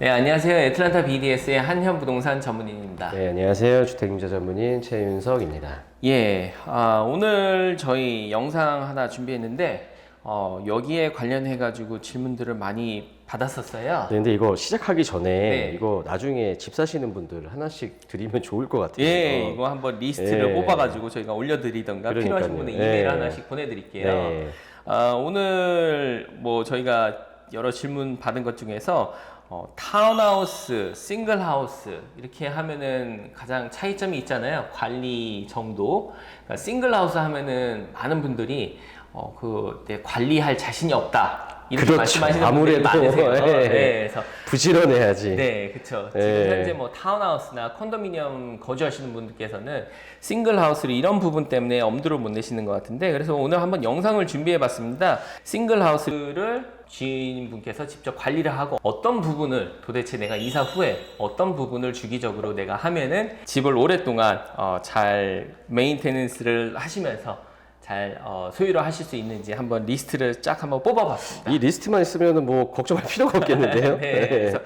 네, 안녕하세요. 애틀란타 BDS의 한현 부동산 전문인입니다. 네, 안녕하세요. 주택임자 전문인 최윤석입니다. 예, 아, 오늘 저희 영상 하나 준비했는데 어, 여기에 관련해 가지고 질문들을 많이 받았었어요. 네, 근데 이거 시작하기 전에 네. 이거 나중에 집 사시는 분들 하나씩 드리면 좋을 것 같아요. 예, 이거 한번 리스트를 예. 뽑아가지고 저희가 올려드리던가 그러니까요. 필요하신 분은 이메일 예. 하나씩 보내드릴게요. 네. 아, 오늘 뭐 저희가 여러 질문 받은 것 중에서 어, 타운하우스, 싱글하우스 이렇게 하면은 가장 차이점이 있잖아요. 관리 정도. 그러니까 싱글하우스 하면은 많은 분들이 어, 그 네, 관리할 자신이 없다. 이렇게 그렇죠. 말씀하시는 아무래도, 분들이 많으세요. 예. 네, 그래서 부지런해야지. 네, 그렇죠. 예. 지금 현재 뭐 타운하우스나 컨도미니엄 거주하시는 분들께서는 싱글 하우스를 이런 부분 때문에 엄두를 못 내시는 것 같은데 그래서 오늘 한번 영상을 준비해봤습니다. 싱글 하우스를 주인분께서 직접 관리를 하고 어떤 부분을 도대체 내가 이사 후에 어떤 부분을 주기적으로 내가 하면은 집을 오랫동안 어, 잘 메인테넌스를 하시면서 잘 어, 소유를 하실 수 있는지 한번 리스트를 쫙 한번 뽑아봤습니다. 이 리스트만 있으면 뭐 걱정할 필요가 없겠는데요. 네, 그래서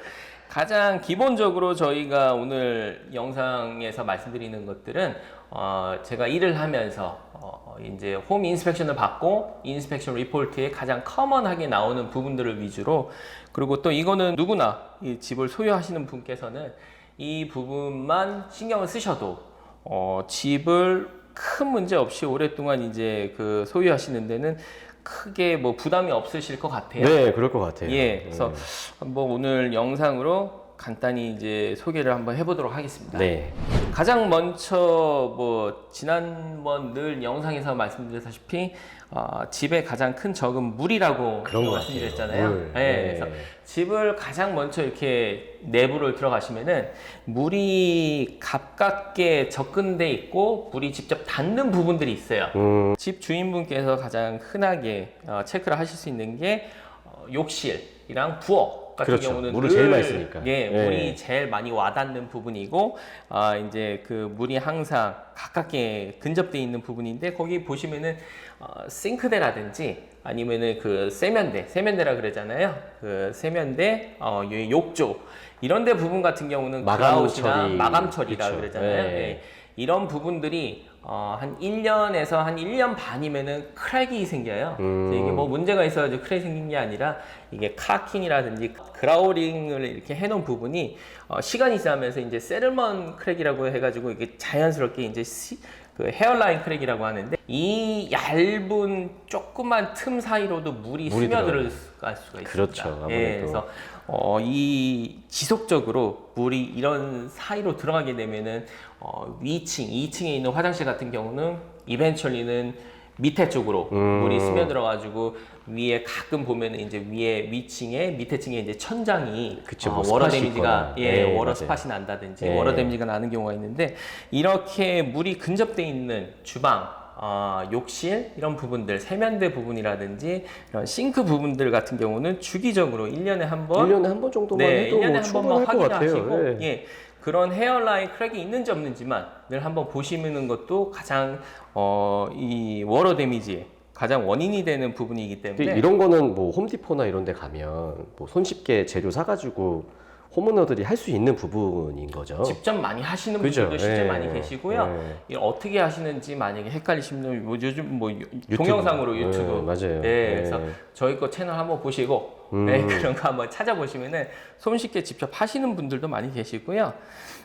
가장 기본적으로 저희가 오늘 영상에서 말씀드리는 것들은 어, 제가 일을 하면서 어, 이제 홈 인스펙션을 받고 인스펙션 리포트에 가장 커먼하게 나오는 부분들을 위주로 그리고 또 이거는 누구나 이 집을 소유하시는 분께서는 이 부분만 신경을 쓰셔도 어, 집을 큰 문제 없이 오랫동안 이제 그 소유하시는 데는 크게 뭐 부담이 없으실 것 같아요. 네, 그럴 것 같아요. 예, 그래서 한번 오늘 영상으로 간단히 이제 소개를 한번 해보도록 하겠습니다. 네. 가장 먼저 뭐 지난번 늘 영상에서 말씀드렸다시피 어, 집의 가장 큰 적은 물이라고 그런 것 말씀드렸잖아요. 같아요. 물. 네, 네. 그래서 집을 가장 먼저 이렇게 내부를 들어가시면은 물이 가깝게 접근돼 있고 물이 직접 닿는 부분들이 있어요. 음, 집 주인분께서 가장 흔하게 어, 체크를 하실 수 있는 게 어, 욕실이랑 부엌 같은 그렇죠. 경우는 물을 늘, 제일 많이 쓰니까. 예, 예. 물이 제일 많이 와닿는 부분이고 아 이제 그 물이 항상 가깝게 근접돼 있는 부분인데 거기 보시면은 어, 싱크대라든지 아니면은 그 세면대, 세면대라 그러잖아요. 그 세면대, 어, 요 욕조 이런 데 부분 같은 경우는 마감 그라웃이나 처리. 마감 처리라 그쵸. 그러잖아요. 예. 예. 이런 부분들이 어, 한 1년에서 한 1년 반이면은 크랙이 생겨요. 음. 이게 뭐 문제가 있어가지고 크랙이 생긴 게 아니라 이게 카킹이라든지 그라우링을 이렇게 해놓은 부분이 어, 시간이 지나면서 이제 세르먼 크랙이라고 해가지고 이게 자연스럽게 이제 시- 그 헤어라인 크랙이라고 하는데 이 얇은 조그만 틈 사이로도 물이, 물이 스며들 수가 수가 있습니다. 그렇죠, 예, 아무래도. 그래서 어, 이 지속적으로 물이 이런 사이로 들어가게 되면은 어, 위층, 2층에 있는 화장실 같은 경우는 이벤츄얼리는 밑에 쪽으로 음. 물이 스며들어가지고 위에 가끔 보면은 이제 위에 위층에 밑에 층에 이제 천장이 그쵸, 어, 뭐 워러 스팟이 데미지가 있거나. 예 네, 워러 맞아요. 스팟이 난다든지 네. 워러 데미지가 나는 경우가 있는데 이렇게 물이 근접돼 있는 주방 어, 욕실 이런 부분들 세면대 부분이라든지 이런 싱크 부분들 같은 경우는 주기적으로 1년에 한 번 1년에 한 번 정도만 네, 해도 1년에 뭐 한 번만 충분할 것 같아요. 확인하시고 예. 예. 그런 헤어라인 크랙이 있는지 없는지만 늘 한번 보시는 것도 가장 어, 이 워러 데미지의 가장 원인이 되는 부분이기 근데 때문에 이런 거는 뭐 홈디포나 이런 데 가면 뭐 손쉽게 재료 사가지고 홈오너들이 할 수 있는 부분인 거죠. 직접 많이 하시는 그죠? 분들도 실제 예. 많이 계시고요. 예. 이걸 어떻게 하시는지 만약에 헷갈리시면 뭐 요즘 뭐 유- 유튜브. 동영상으로 예, 유튜브 맞아요. 예, 그래서 예. 저희 거 채널 한번 보시고 음. 네, 그런 거 한번 찾아보시면은 손쉽게 직접 하시는 분들도 많이 계시고요.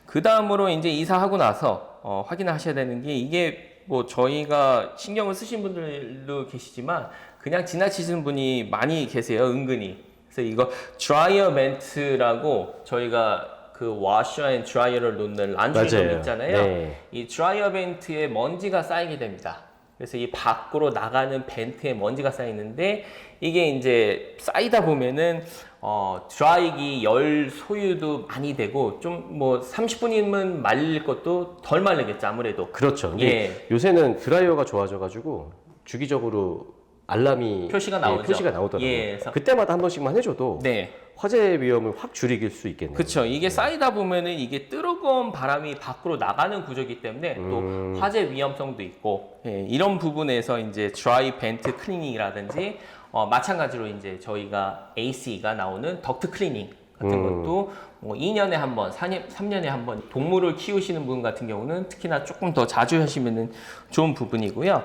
그 다음으로 이제 이사하고 나서 어, 확인하셔야 되는 게 이게 뭐 저희가 신경을 쓰신 분들도 계시지만 그냥 지나치시는 분이 많이 계세요, 은근히. 그래서 이거 드라이어 벤트라고 저희가 그 와셔 앤 드라이어를 놓는 맞아요. 있잖아요. 네. 이 드라이어 벤트에 먼지가 쌓이게 됩니다. 그래서 이 밖으로 나가는 벤트에 먼지가 쌓이는데 이게 이제 쌓이다 보면은 어 드라이기 열 소유도 많이 되고 좀 뭐 30분이면 말릴 것도 덜 말리겠죠 아무래도. 그렇죠. 예. 요새는 드라이어가 좋아져가지고 주기적으로 알람이 표시가 예, 나오죠. 표시가 나오더라고요. 예, 그래서- 그때마다 한 번씩만 해줘도 네. 화재 위험을 확 줄이길 수 있겠네요. 그렇죠. 이게 쌓이다 보면은 이게 뜨거운 바람이 밖으로 나가는 구조이기 때문에 음. 또 화재 위험성도 있고 예, 이런 부분에서 이제 드라이 벤트 클리닝이라든지 어, 마찬가지로 이제 저희가 AC가 나오는 덕트 클리닝 같은 음. 것도 뭐 2년에 한 번, 4년, 3년에 한 번 동물을 키우시는 분 같은 경우는 특히나 조금 더 자주 하시면 좋은 부분이고요.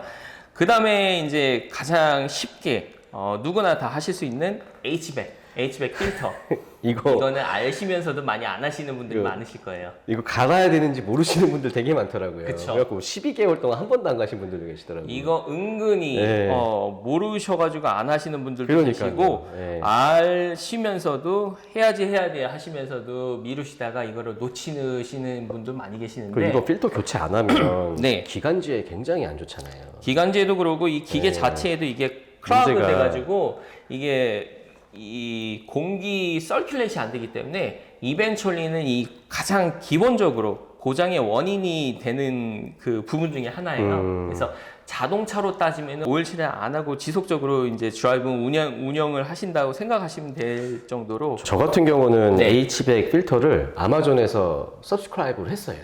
그 다음에 이제 가장 쉽게 어, 누구나 다 하실 수 있는 H백, H백 필터. 이거 이거는 아시면서도 많이 안 하시는 분들이 이거- 많으실 거예요. 이거 갈아야 되는지 모르시는 분들 되게 많더라고요. 그쵸. 그래갖고 12개월 동안 한 번도 안 가신 분들도 계시더라고요. 이거 은근히 네. 어, 모르셔가지고 안 하시는 분들도 그러니까요. 계시고 네. 아시면서도 해야지 해야 돼 하시면서도 미루시다가 이거를 놓치시는 분들 많이 계시는데 그리고 이거 필터 교체 안 하면 네. 기관지에 굉장히 안 좋잖아요. 기관지에도 그러고 이 기계 네. 자체에도 이게 크라우드 문제가- 돼가지고 이게 이 공기 서큘레이션이 안 되기 때문에 이벤츄얼리는 이 가장 기본적으로 고장의 원인이 되는 그 부분 중에 하나예요. 음. 그래서 자동차로 따지면 오일 칠을 안 하고 지속적으로 이제 드라이브 운영 운영을 하신다고 생각하시면 될 정도로 저 같은 경우는 네. H백 필터를 아마존에서 서브스크라이브를 했어요.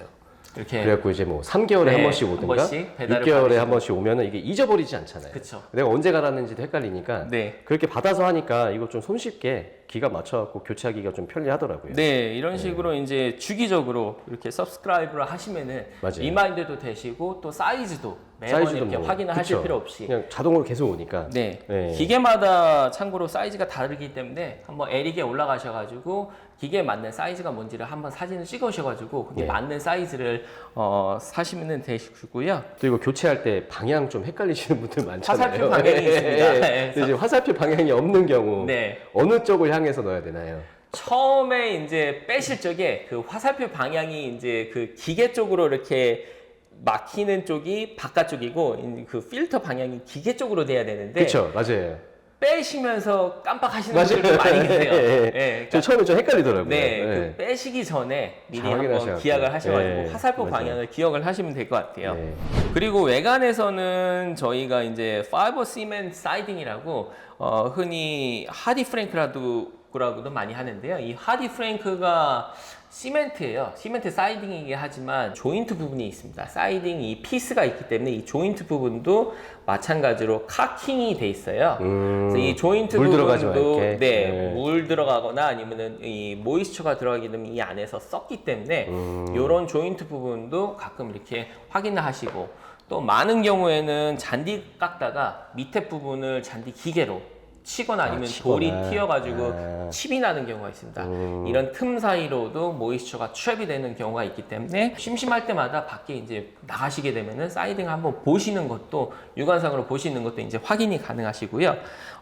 이렇게 그래갖고 이제 뭐 3개월에 네, 한 번씩 한 오든가 번씩 배달을 6개월에 받으시고. 한 번씩 오면은 이게 잊어버리지 않잖아요. 그쵸. 내가 언제 갈았는지도 헷갈리니까 네. 그렇게 받아서 하니까 이거 좀 손쉽게 기가 맞춰갖고 교체하기가 좀 편리하더라고요. 네, 이런 식으로 이제 주기적으로 이렇게 서브스크라이브를 하시면은 맞아요. 리마인드도 되시고 또 사이즈도 매번 사이즈도 이렇게 뭐, 확인을 하실 그쵸. 필요 없이 그냥 자동으로 계속 오니까. 네. 네. 기계마다 참고로 사이즈가 다르기 때문에 한번 에릭에 올라가셔가지고 기계에 맞는 사이즈가 뭔지를 한번 사진을 찍으셔가지고 그게 네. 맞는 사이즈를 어, 사시면 되시고요. 또 이거 교체할 때 방향 좀 헷갈리시는 분들 많잖아요. 화살표 방향이 있습니다. 네. 근데 이제 화살표 방향이 없는 경우 네. 어느 쪽을 향해서 넣어야 되나요? 처음에 이제 빼실 적에 그 화살표 방향이 이제 그 기계 쪽으로 이렇게 막히는 쪽이 바깥쪽이고 그 필터 방향이 기계 쪽으로 돼야 되는데 그렇죠, 맞아요. 빼시면서 깜빡하시는 맞아요. 분들도 많이 계세요. 예, 네, 저 처음에 좀 헷갈리더라고요. 네, 네. 그 빼시기 전에 미리 잘 한번 확인하셔야 기약을 돼요. 하셔가지고 네, 화살표 맞아요. 방향을 기억을 하시면 될 것 같아요. 네. 그리고 외관에서는 저희가 이제 파이버 시멘 사이딩이라고 어, 흔히 하디 프랭크라 고도 많이 하는데요. 이 하디 프랭크가 시멘트예요. 시멘트 사이딩이긴 하지만 조인트 부분이 있습니다. 사이딩 이 피스가 있기 때문에 이 조인트 부분도 마찬가지로 카킹이 돼 있어요. 음, 그래서 이 조인트 부분도. 네, 네. 물 들어가거나 아니면은 이 모이스처가 들어가게 되면 이 안에서 썩기 때문에 음. 이런 조인트 부분도 가끔 이렇게 확인을 하시고 또 많은 경우에는 잔디 깎다가 밑에 부분을 잔디 기계로 치거나 아니면 치거나. 돌이 튀어가지고 아. 칩이 나는 경우가 있습니다. 음. 이런 틈 사이로도 모이스처가 트랩이 되는 경우가 있기 때문에 심심할 때마다 밖에 이제 나가시게 되면은 사이딩 한번 보시는 것도 육안상으로 보시는 것도 이제 확인이 가능하시고요.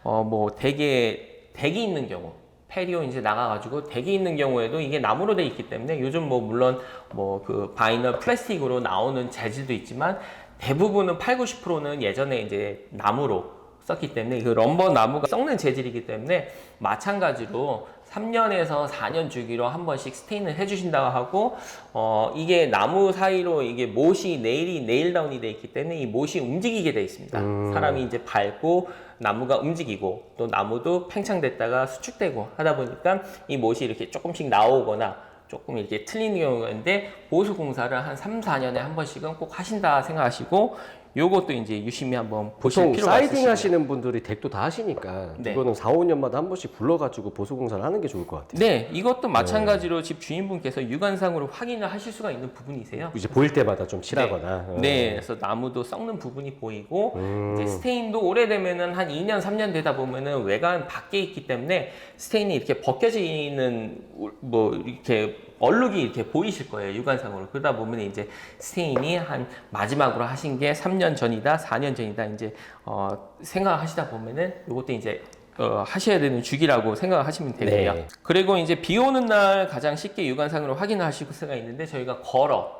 어 뭐 대게 덱이 있는 경우 페리오 이제 나가가지고 덱이 있는 경우에도 이게 나무로 돼 있기 때문에 요즘 뭐 물론 뭐 그 바이너 플라스틱으로 나오는 재질도 있지만 대부분은 8, 90%는 예전에 이제 나무로 썼기 때문에 그 럼버 나무가 썩는 재질이기 때문에 마찬가지로 3년에서 4년 주기로 한 번씩 스테인을 해주신다고 하고 어 이게 나무 사이로 이게 못이 네일이 네일 다운이 돼 있기 때문에 이 못이 움직이게 돼 있습니다. 사람이 이제 밟고 나무가 움직이고 또 나무도 팽창됐다가 수축되고 하다 보니까 이 못이 이렇게 조금씩 나오거나 조금 이렇게 틀리는 경우가 있는데 보수 공사를 한 3, 4년에 한 번씩은 꼭 하신다 생각하시고 요것도 이제 유심히 한번 보실 보통 필요가 사이딩 있으시고요. 하시는 분들이 덱도 다 하시니까 네. 이거는 4, 5년마다 한 번씩 불러가지고 보수 공사를 하는 게 좋을 것 같아요. 네, 이것도 마찬가지로 집 주인분께서 육안상으로 확인을 하실 수가 있는 부분이세요. 이제 보일 때마다 좀 칠하거나. 어. 네, 그래서 나무도 썩는 부분이 보이고 음. 이제 스테인도 오래되면은 한 2년, 3년 되다 보면은 외관 밖에 있기 때문에 스테인이 이렇게 벗겨지는 우- 뭐 이렇게 얼룩이 이렇게 보이실 거예요 육안상으로 그러다 보면 이제 스테인이 한 마지막으로 하신 게 3년 전이다, 4년 전이다 이제 어, 생각하시다 보면은 이것도 이제 어, 하셔야 되는 주기라고 생각하시면 되고요. 네. 그리고 이제 비 오는 날 가장 쉽게 육안상으로 확인하실 수가 있는데 저희가 걸어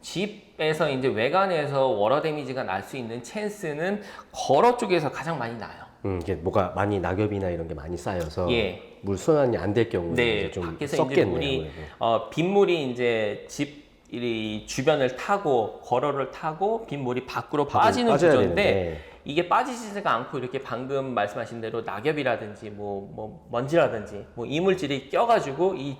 집에서 이제 외관에서 워러 데미지가 날 수 있는 찬스는 걸어 쪽에서 가장 많이 나요. 음, 이게 뭐가 많이 낙엽이나 이런 게 많이 쌓여서 예. 물 순환이 안 될 경우에 네, 이제 좀 밖에서 이제 썩겠네요. 물이 아무래도. 어, 빗물이 이제 집 이 주변을 타고 걸어를 타고 빗물이 밖으로 빠지는 빠져야 구조인데 되는데. 이게 빠지지가 않고 이렇게 방금 말씀하신 대로 낙엽이라든지 뭐, 뭐 먼지라든지 뭐 이물질이 껴가지고 이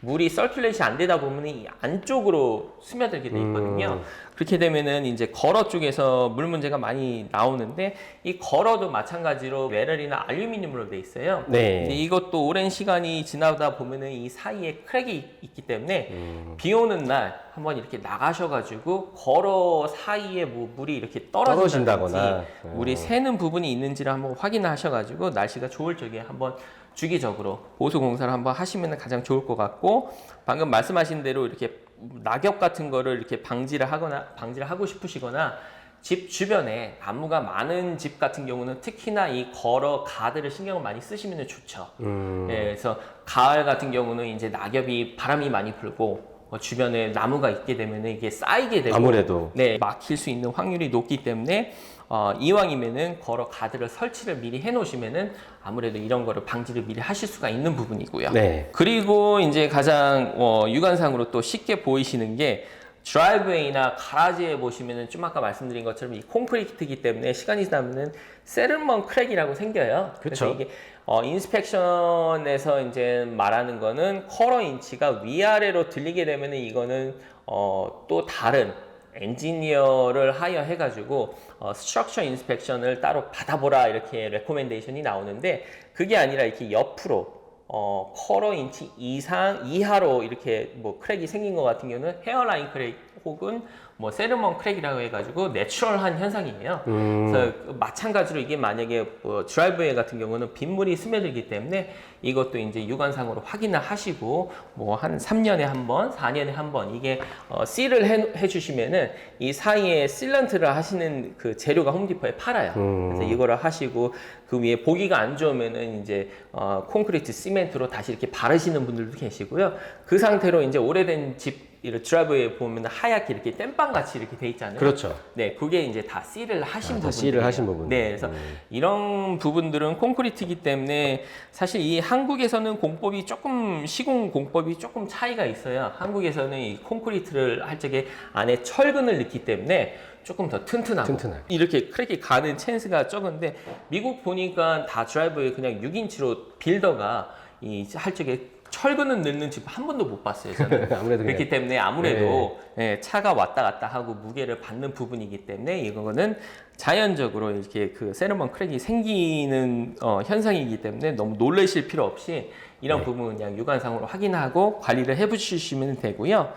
물이 서큘레이션 안 되다 보면 이 안쪽으로 스며들게 돼 있거든요. 음. 그렇게 되면은 이제 걸어 쪽에서 물 문제가 많이 나오는데 이 걸어도 마찬가지로 메럴이나 알루미늄으로 돼 있어요. 네. 근데 이것도 오랜 시간이 지나다 보면은 이 사이에 크랙이 있기 때문에 음. 비 오는 날 한번 이렇게 나가셔가지고 걸어 사이에 뭐 물이 이렇게 떨어진다든지 떨어진다거나. 물이 새는 부분이 있는지를 한번 확인하셔가지고 날씨가 좋을 적에 한번 주기적으로 보수 공사를 한번 하시면 가장 좋을 것 같고 방금 말씀하신 대로 이렇게 낙엽 같은 거를 이렇게 방지를 하거나 방지를 하고 싶으시거나 집 주변에 나무가 많은 집 같은 경우는 특히나 이 걸어 가드를 신경을 많이 쓰시면 좋죠. 음. 예, 그래서 가을 같은 경우는 이제 낙엽이 바람이 많이 불고 어, 주변에 나무가 있게 되면 이게 쌓이게 되고 아무래도 네, 막힐 수 있는 확률이 높기 때문에 어, 이왕이면은 걸어 가드를 설치를 미리 해 놓으시면은 아무래도 이런 거를 방지를 미리 하실 수가 있는 부분이고요. 네. 그리고 이제 가장 어, 육안상으로 또 쉽게 보이시는 게 드라이브웨이나 가라지에 보시면은 좀 아까 말씀드린 것처럼 이 콘크리트이기 때문에 시간이 지나면은 세르먼 크랙이라고 생겨요. 그래서 그쵸. 이게 어, 인스펙션에서 이제 말하는 거는 커러 인치가 위아래로 들리게 되면은 이거는 어, 또 다른 엔지니어를 하여 해가지고 어, 스트럭처 인스펙션을 따로 받아보라 이렇게 레코멘데이션이 나오는데 그게 아니라 이렇게 옆으로 어, 커러 인치 이상 이하로 이렇게 뭐 크랙이 생긴 것 같은 경우는 헤어라인 크랙 혹은 뭐 세르먼 크랙이라고 해가지고 내추럴한 현상이에요. 음. 그래서 마찬가지로 이게 만약에 뭐 드라이브웨이 같은 경우는 빗물이 스며들기 때문에 이것도 이제 육안상으로 확인을 하시고 뭐 한 3년에 한 번, 4년에 한 번 이게 어, 씨를 해, 해주시면은 이 사이에 실런트를 하시는 그 재료가 홈디포에 팔아요. 음. 그래서 이거를 하시고 그 위에 보기가 안 좋으면은 이제 어, 콘크리트 시멘트로 다시 이렇게 바르시는 분들도 계시고요. 그 상태로 이제 오래된 집 이런 드라이브에 보면 하얗게 이렇게 땜빵 같이 이렇게 돼 있잖아요. 그렇죠. 네, 그게 이제 다 씨를 하신 아, 다 부분. 씨를 하신 부분. 네, 그래서 음. 이런 부분들은 콘크리트이기 때문에 사실 이 한국에서는 공법이 조금 시공 공법이 조금 차이가 있어요. 한국에서는 이 콘크리트를 할 적에 안에 철근을 넣기 때문에 조금 더 튼튼하고 튼튼하게. 이렇게 크랙이 가는 찬스가 적은데 미국 보니까 다 드라이브에 그냥 6인치로 빌더가 이 할 적에 철근을 넣는 집 한 번도 못 봤어요. 저는. 아무래도 그렇기 때문에 아무래도 예, 차가 왔다 갔다 하고 무게를 받는 부분이기 때문에 이거는 자연적으로 이렇게 그 세르먼 크랙이 생기는 어, 현상이기 때문에 너무 놀라실 필요 없이 이런 네. 부분은 그냥 육안상으로 확인하고 관리를 해주시면 되고요.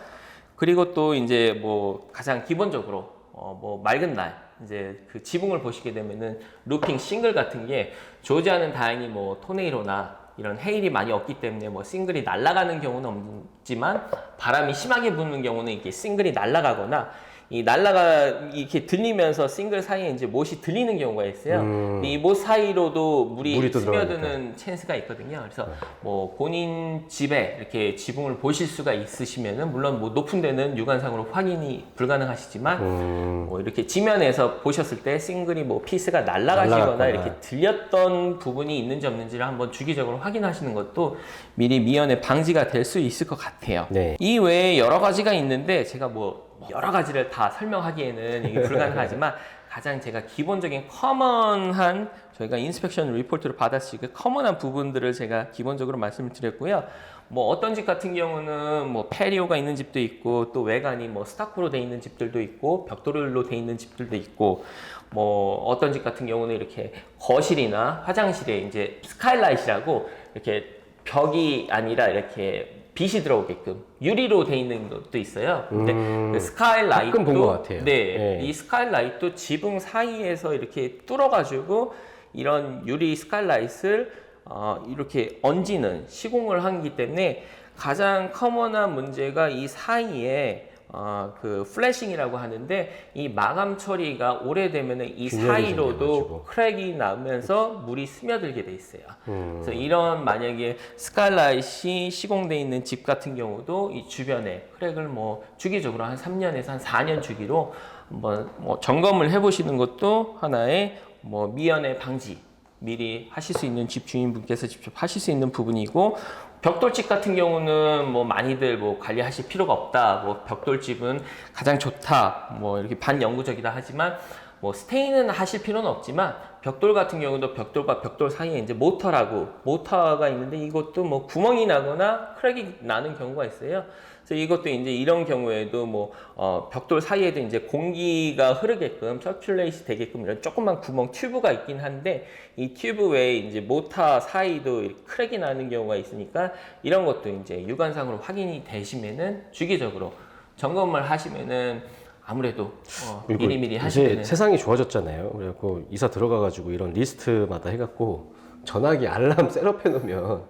그리고 또 이제 뭐 가장 기본적으로 어, 뭐 맑은 날 이제 그 지붕을 보시게 되면은 루핑 싱글 같은 게 조지아는 다행히 뭐 토네이로나 이런 해일이 많이 없기 때문에 뭐 싱글이 날아가는 경우는 없지만 바람이 심하게 부는 경우는 이게 싱글이 날아가거나 이 날아가 이렇게 들리면서 싱글 사이에 이제 못이 들리는 경우가 있어요. 음. 이못 사이로도 물이, 물이 또 스며드는 찬스가 있거든요. 그래서 뭐 본인 집에 이렇게 지붕을 보실 수가 있으시면은 물론 뭐 높은 데는 육안상으로 확인이 불가능하시지만 음. 뭐 이렇게 지면에서 보셨을 때 싱글이 뭐 피스가 날아갔거나. 이렇게 들렸던 부분이 있는지 없는지를 한번 주기적으로 확인하시는 것도 미리 미연에 방지가 될 수 있을 것 같아요. 네. 이 외에 여러 가지가 있는데 제가 뭐 여러 가지를 다 설명하기에는 이게 불가능하지만 가장 제가 기본적인 커먼한 저희가 인스펙션 리포트를 받았을 때 커먼한 부분들을 제가 기본적으로 말씀을 드렸고요. 뭐 어떤 집 같은 경우는 뭐 페리오가 있는 집도 있고 또 외관이 뭐 스타크로 돼 있는 집들도 있고 벽돌로 돼 있는 집들도 있고 뭐 어떤 집 같은 경우는 이렇게 거실이나 화장실에 이제 스카이라이트라고 이렇게 벽이 아니라 이렇게 빛이 들어오게끔 유리로 돼 있는 것도 있어요. 근데 음. 그 스카이라이트도 가끔 본것 같아요. 네, 네. 이 스카이라이트도 지붕 사이에서 이렇게 뚫어가지고 이런 유리 스카이라이트를 어, 이렇게 얹는 시공을 하기 때문에 가장 커먼한 문제가 이 사이에 어, 그 플래싱이라고 하는데 이 마감 처리가 오래되면 이 사이로도. 크랙이 나면서 물이 스며들게 돼 있어요. 음. 그래서 이런 만약에 스칼라이트이 시공돼 있는 집 같은 경우도 이 주변에 크랙을 뭐 주기적으로 한 3년에서 한 4년 주기로 한번 뭐 점검을 해보시는 것도 하나의 뭐 미연의 방지 미리 하실 수 있는 집 주인분께서 직접 하실 수 있는 부분이고 벽돌집 같은 경우는 뭐 많이들 뭐 관리하실 필요가 없다. 뭐 벽돌집은 가장 좋다. 뭐 이렇게 반영구적이다 하지만 뭐 스테인은 하실 필요는 없지만 벽돌 같은 경우도 벽돌과 벽돌 사이에 이제 모터라고 모터가 있는데 이것도 뭐 구멍이 나거나 크랙이 나는 경우가 있어요. 그래서 이것도 이제 이런 경우에도 뭐 어, 벽돌 사이에도 이제 공기가 흐르게끔 서큘레이시 되게끔 이런 조그만 구멍 튜브가 있긴 한데 이 튜브 외에 이제 모터 사이도 크랙이 나는 경우가 있으니까 이런 것도 이제 육안상으로 확인이 되시면은 주기적으로 점검을 하시면은 아무래도 어, 미리미리 요새 하시면은 세상이 좋아졌잖아요. 그래갖고 이사 들어가가지고 이런 리스트마다 해갖고 전화기 알람 셋업 해 놓으면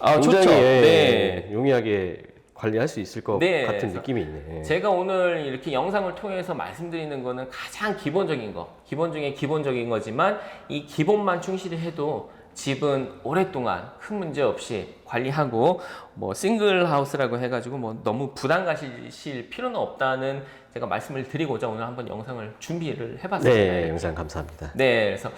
아, 굉장히 좋죠. 예, 네. 용이하게 관리할 수 있을 것 네, 같은 그래서 느낌이 있네. 제가 오늘 이렇게 영상을 통해서 말씀드리는 거는 가장 기본적인 거, 기본 중에 기본적인 거지만 이 기본만 충실히 해도 집은 오랫동안 큰 문제 없이 관리하고 뭐 싱글 하우스라고 해가지고 뭐 너무 부담 가실 필요는 없다는 제가 말씀을 드리고자 오늘 한번 영상을 준비를 해봤습니다. 네, 영상 감사합니다. 네, 그래서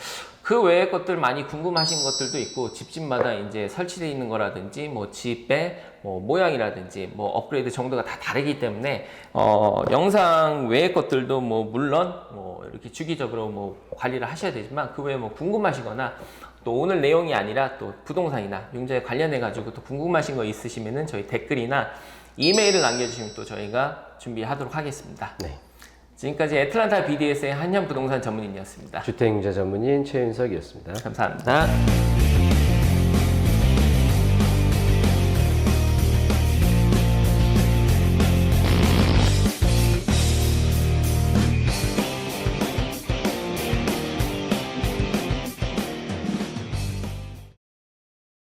그 외의 것들 많이 궁금하신 것들도 있고 집집마다 이제 설치되어 있는 거라든지 뭐 집의 뭐 모양이라든지 뭐 업그레이드 정도가 다 다르기 때문에 어 영상 외의 것들도 뭐 물론 뭐 이렇게 주기적으로 뭐 관리를 하셔야 되지만 그 외에 뭐 궁금하시거나 또 오늘 내용이 아니라 또 부동산이나 용자에 관련해 가지고 또 궁금하신 거 있으시면은 저희 댓글이나 이메일을 남겨주시면 또 저희가 준비하도록 하겠습니다. 네. 지금까지 애틀란타 BDS의 한현 부동산 전문인이었습니다. 주택임자 전문인 최윤석이었습니다. 감사합니다.